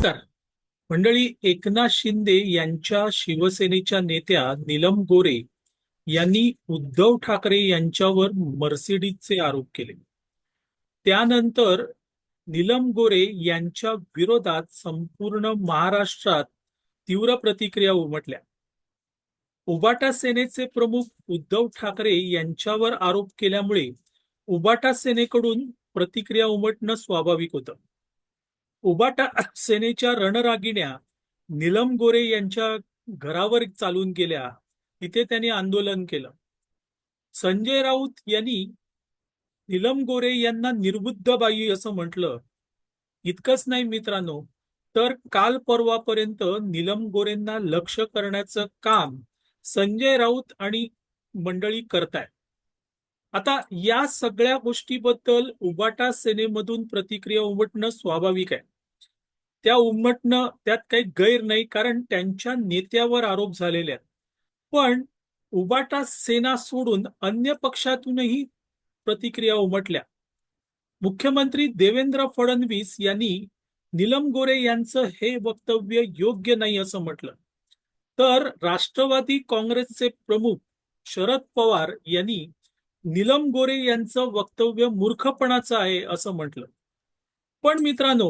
नमस्कार. मंडळी एकनाथ शिंदे यांच्या शिवसेनेच्या नेत्या नीलम गोरे यांनी उद्धव ठाकरे यांच्यावर मर्सिडीजचे आरोप केले. त्यानंतर नीलम गोरे यांच्या विरोधात संपूर्ण महाराष्ट्रात तीव्र प्रतिक्रिया उमटल्या. उबाटा सेनेचे प्रमुख उद्धव ठाकरे यांच्यावर आरोप केल्यामुळे उबाटा सेनेकडून प्रतिक्रिया उमटणं स्वाभाविक होतं. उबाटा सेनेच्या रणरागिण्या निलम गोरे यांच्या घरावर चालून गेल्या. तिथे त्यांनी आंदोलन केलं. संजय राऊत यांनी निलम गोरे यांना निर्बुद्ध बाई असं म्हटलं. इतकंच नाही मित्रांनो तर काल परवापर्यंत निलम गोरेंना लक्ष करण्याचं काम संजय राऊत आणि मंडळी करताय आता या सगळ्या गोष्टीबद्दल उबाटा सेनेमधून प्रतिक्रिया उमटणं स्वाभाविक आहे. त्या उमटणं त्यात काही गैर नाही कारण त्यांच्या नेत्यावर आरोप झालेले आहेत. पण उबाटा सेना सोडून अन्य पक्षातूनही प्रतिक्रिया उमटल्या. मुख्यमंत्री देवेंद्र फडणवीस यांनी निलम गोरे यांचं हे वक्तव्य योग्य नाही असं म्हटलं. तर राष्ट्रवादी काँग्रेसचे प्रमुख शरद पवार यांनी नीलम गोरे यांचं वक्तव्य मूर्खपणाचं आहे असं म्हटलं. पण मित्रांनो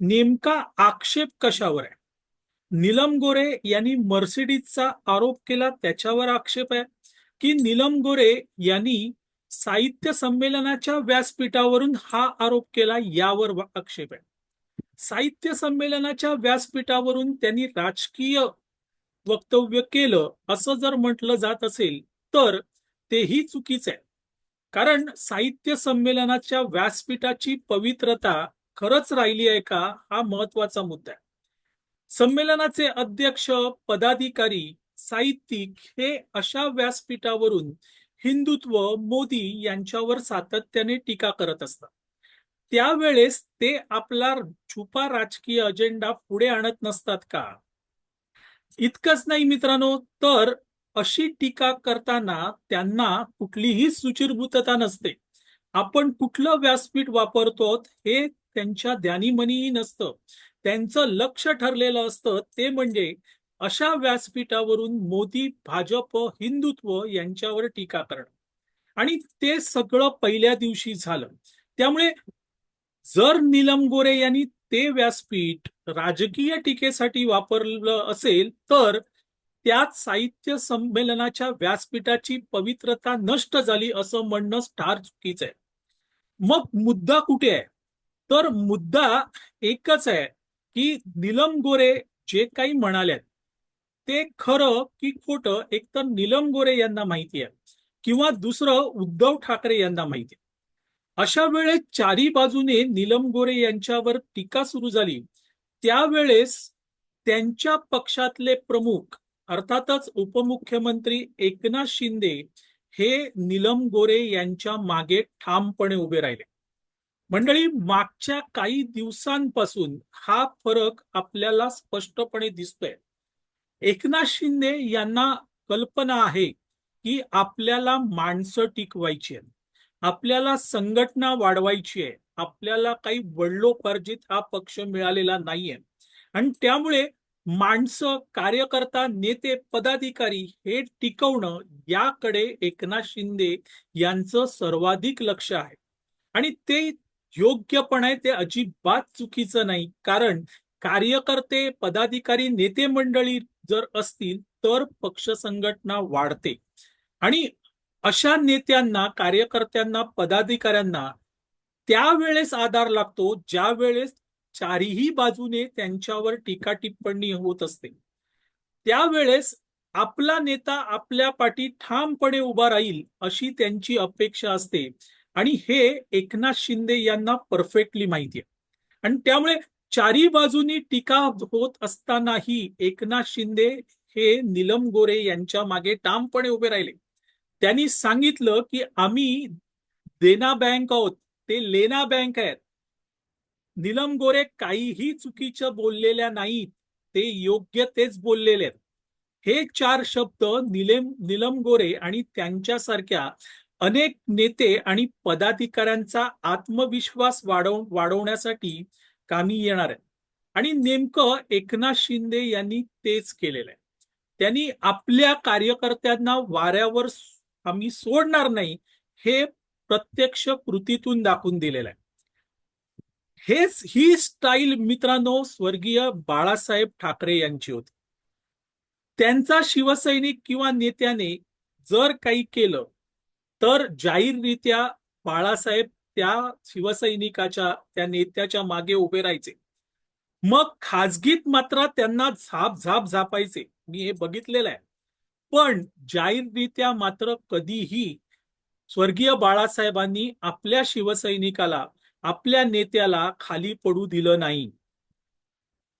नेमका आक्षेप कशावर आहे? निलम गोरे यांनी मर्सिडीजचा आरोप केला त्याच्यावर आक्षेप आहे? की निलम गोरे यांनी साहित्य संमेलनाच्या व्यासपीठावरून हा आरोप केला यावर आक्षेप आहे? साहित्य संमेलनाच्या व्यासपीठावरून त्यांनी राजकीय वक्तव्य केलं असं जर म्हटलं जात असेल तर तेही चुकीचं आहे. कारण साहित्य संमेलनाच्या व्यासपीठाची पवित्रता खरंच राहिली आहे का हा महत्त्वाचा मुद्दा आहे. संमेलनाचे अध्यक्ष पदाधिकारी साहित्यिक हे अशा व्यासपीठावरून हिंदुत्व मोदी यांच्यावर सातत्याने टीका करत असतात. त्यावेळेस ते आपला छुपा राजकीय अजेंडा पुढे आणत नसतात का? इतकंच नाही मित्रांनो तर अशी टीका करताना त्यांना कुठलीही सुचिरभूतता नसते. आपण कुठलं व्यासपीठ वापरतो हे त्यांच्या ध्यानीमनीही नसतं. त्यांचं लक्ष ठरलेलं असतं ते म्हणजे अशा व्यासपीठावरून मोदी भाजप हिंदुत्व यांच्यावर टीका करणं. आणि ते सगळं पहिल्या दिवशी झालं. त्यामुळे जर नीलम गोरे यांनी ते व्यासपीठ राजकीय टीकेसाठी वापरलं असेल तर त्यात साहित्य संमेलनाच्या व्यासपीठाची पवित्रता नष्ट झाली असं म्हणणं ठार चुकीचं आहे. मग मुद्दा कुठे आहे? तर मुद्दा एकच आहे की निलम गोरे जे काही म्हणाल्यात ते खरं की खोटं एकतर निलम गोरे यांना माहिती आहे किंवा दुसरं उद्धव ठाकरे यांना माहिती आहे. अशा वेळेस चारी बाजूने निलम गोरे यांच्यावर टीका सुरू झाली. त्यावेळेस त्यांच्या पक्षातले प्रमुख अर्थातच उपमुख्यमंत्री एकनाथ शिंदे हे निलम गोरे यांच्या मागे ठामपणे उभे राहिले. मंडळी मागच्या काही दिवसांपासून हा फरक आपल्याला स्पष्टपणे दिसतोय. एकनाथ शिंदे यांना कल्पना आहे की आपल्याला माणसं टिकवायची आहेत आपल्याला संघटना वाढवायची आहे आपल्याला काही वडलोपार्जित हा पक्ष मिळालेला नाहीये. आणि त्यामुळे माणसं कार्यकर्ता नेते पदाधिकारी हे टिकवणं याकडे एकनाथ शिंदे यांचं सर्वाधिक लक्ष आहे. आणि ते योग्यपणे ते अजिबात चुकीचं नाही. कारण कार्यकर्ते पदाधिकारी नेते मंडळी जर असतील तर पक्ष संघटना वाढते. आणि अशा नेत्यांना कार्यकर्त्यांना पदाधिकाऱ्यांना त्यावेळेस आधार लागतो ज्या वेळेस चारीही बाजूने त्यांच्यावर टीका टिप्पणी होत असते. त्यावेळेस आपला नेता आपल्या पाठी ठामपणे उभा राहील अशी त्यांची अपेक्षा असते. आणि हे एकनाथ शिंदे यांना परफेक्टली माहिती आहे आणि त्यामुळे चारी बाजूनी टीका होत असतानाही एकनाथ शिंदे हे निलम गोरे यांच्या मागे ठामपणे उभे राहिले. त्यांनी सांगितलं की आम्ही देना बँक आहोत. ते लेना बँक आहेत. नीलम गोरे काहीही चुकीचं बोललेल्या नाहीत ते योग्य तेच बोललेले आहेत. हे चार शब्द निलेम निलम गोरे आणि त्यांच्यासारख्या अनेक नेते आणि पदाधिकाऱ्यांचा आत्मविश्वास वाढव वाढवण्यासाठी कामी येणार आहे आणि नेमकं एकनाथ शिंदे यांनी तेच केलेलं आहे. त्यांनी आपल्या कार्यकर्त्यांना वाऱ्यावर आम्ही सोडणार नाही हे प्रत्यक्ष कृतीतून दाखवून दिलेलं आहे. हेच ही स्टाईल मित्रांनो स्वर्गीय बाळासाहेब ठाकरे यांची होती. त्यांचा शिवसैनिक किंवा नेत्याने जर काही केलं तर जाहीररित्या बाळासाहेब त्या शिवसैनिकाच्या त्या नेत्याच्या मागे उभे राहायचे. मग खाजगीत मात्र त्यांना झाप झाप झापायचे. मी हे बघितलेलं आहे. पण जाहीररित्या मात्र कधीही स्वर्गीय बाळासाहेबांनी आपल्या शिवसैनिकाला आपल्या नेत्याला खाली पडू दिलं नाही.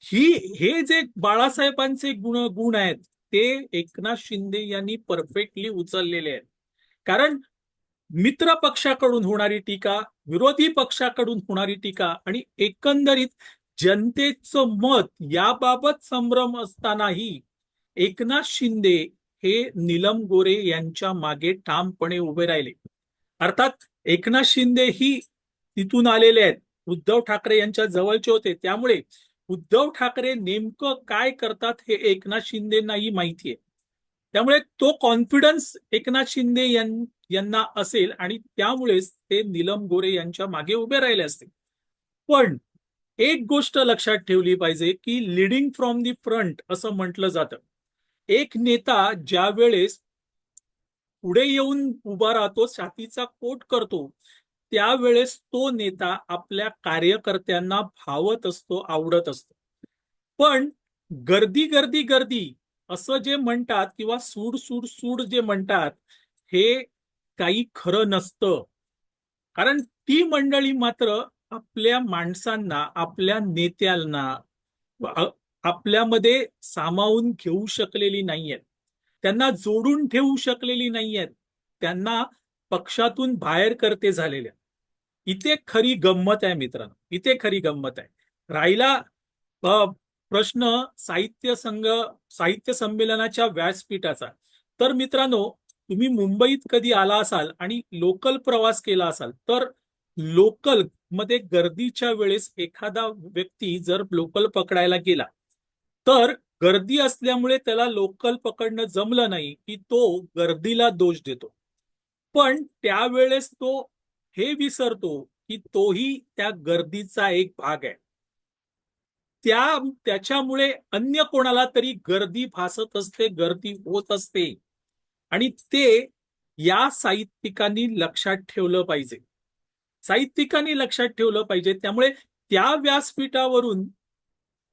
ही हे जे बाळासाहेबांचे गुण गुण आहेत ते एकनाथ शिंदे यांनी परफेक्टली उचललेले आहेत. कारण मित्र पक्षाकडून होणारी टीका विरोधी पक्षाकडून होणारी टीका आणि एकंदरीत जनतेचं मत याबाबत संभ्रम असतानाही एकनाथ शिंदे हे नीलम गोरे यांच्या मागे ठामपणे उभे राहिले. अर्थात एकनाथ शिंदे ही तिथून आलेले आहेत. उद्धव ठाकरे यांच्या जवळचे होते. त्यामुळे उद्धव ठाकरे नेमकं काय करतात हे एकनाथ शिंदेनाही माहिती आहे. त्यामुळे तो कॉन्फिडन्स एकनाथ शिंदे यांना असेल आणि त्यामुळेच ते नीलम गोरे यांच्या मागे उभे राहिले असतील पण एक गोष्ट लक्षात ठेवली पाहिजे की लिडिंग फ्रॉम दी फ्रंट असं म्हटलं जातं. एक नेता ज्या वेळेस पुढे येऊन उभा राहतो छातीचा कोट करतो त्यावेळेस तो नेता आपल्या कार्यकर्त्यांना भावत असतो आवडत असतो. पण गर्दी गर्दी गर्दी असं जे म्हणतात किंवा सूड सूड सूड जे म्हणतात हे काही खरं नसतं. कारण ती मंडळी मात्र आपल्या माणसांना आपल्या नेत्यांना आपल्यामध्ये सामावून घेऊ शकलेली नाहीयेत. त्यांना जोडून ठेवू शकलेली नाहीयेत. त्यांना पक्षातून बाहेर करते झालेल्या. इथे खरी गंमत आहे मित्रांनो. इथे खरी गंमत आहे. राहिला प्रश्न साहित्य संघ साहित्य संमेलनाच्या व्यासपीठाचा. तर मित्रांनो तुम्ही मुंबईत कधी आला असाल आणि लोकल प्रवास केला असाल तर लोकलमध्ये गर्दीच्या वेळेस एखादा व्यक्ती जर लोकल पकडायला गेला तर गर्दी असल्यामुळे त्याला लोकल पकडणं जमलं नाही की तो गर्दीला दोष देतो. पण त्यावेळेस तो हे विसरतो की तोही त्या गर्दीचा एक भाग आहे. त्या त्याच्यामुळे अन्य कोणाला तरी गर्दी भासत असते गर्दी होत असते. आणि ते या साहित्यिकांनी लक्षात ठेवलं पाहिजे. साहित्यिकांनी लक्षात ठेवलं पाहिजे. त्यामुळे त्या व्यासपीठावरून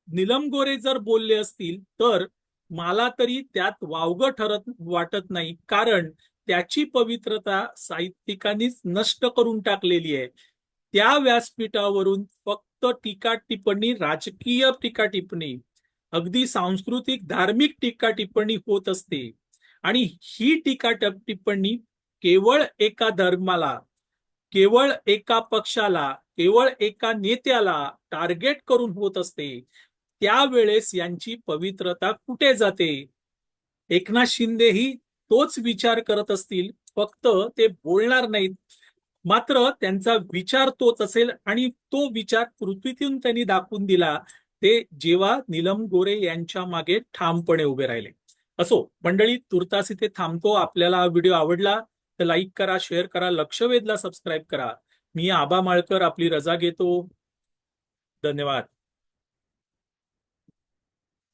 निलम गोरे जर बोलले असतील तर मला तरी त्यात वावगं ठरत वाटत नाही. कारण त्याची पवित्रता साहित्यिकांनीच नष्ट करून टाकलेली आहे. त्या व्यासपीठावरून फक्त टीका टिप्पणी राजकीय टीका टिप्पणी अगदी सांस्कृतिक धार्मिक टीका टिप्पणी होत असते. आणि ही टीका टिप्पणी केवळ एका धर्माला केवळ एका पक्षाला केवळ एका नेत्याला टार्गेट करून होत असते. त्यावेळेस यांची पवित्रता कुठे जाते? एकनाथ शिंदेही तोच विचार करत असतील फक्त ते बोलणार नाहीत. मात्र त्यांचा विचार तोच असेल आणि तो विचार पृथ्वीतून त्यांनी दाखवून दिला ते जेव्हा नीलम गोरे यांच्या मागे ठामपणे उभे राहिले. असो मंडळी तुर्तास इथे थांबतो. आपल्याला हा व्हिडिओ आवडला तर लाईक करा शेअर करा लक्ष वेधला सबस्क्राईब करा. मी आबा माळकर आपली रजा घेतो. धन्यवाद.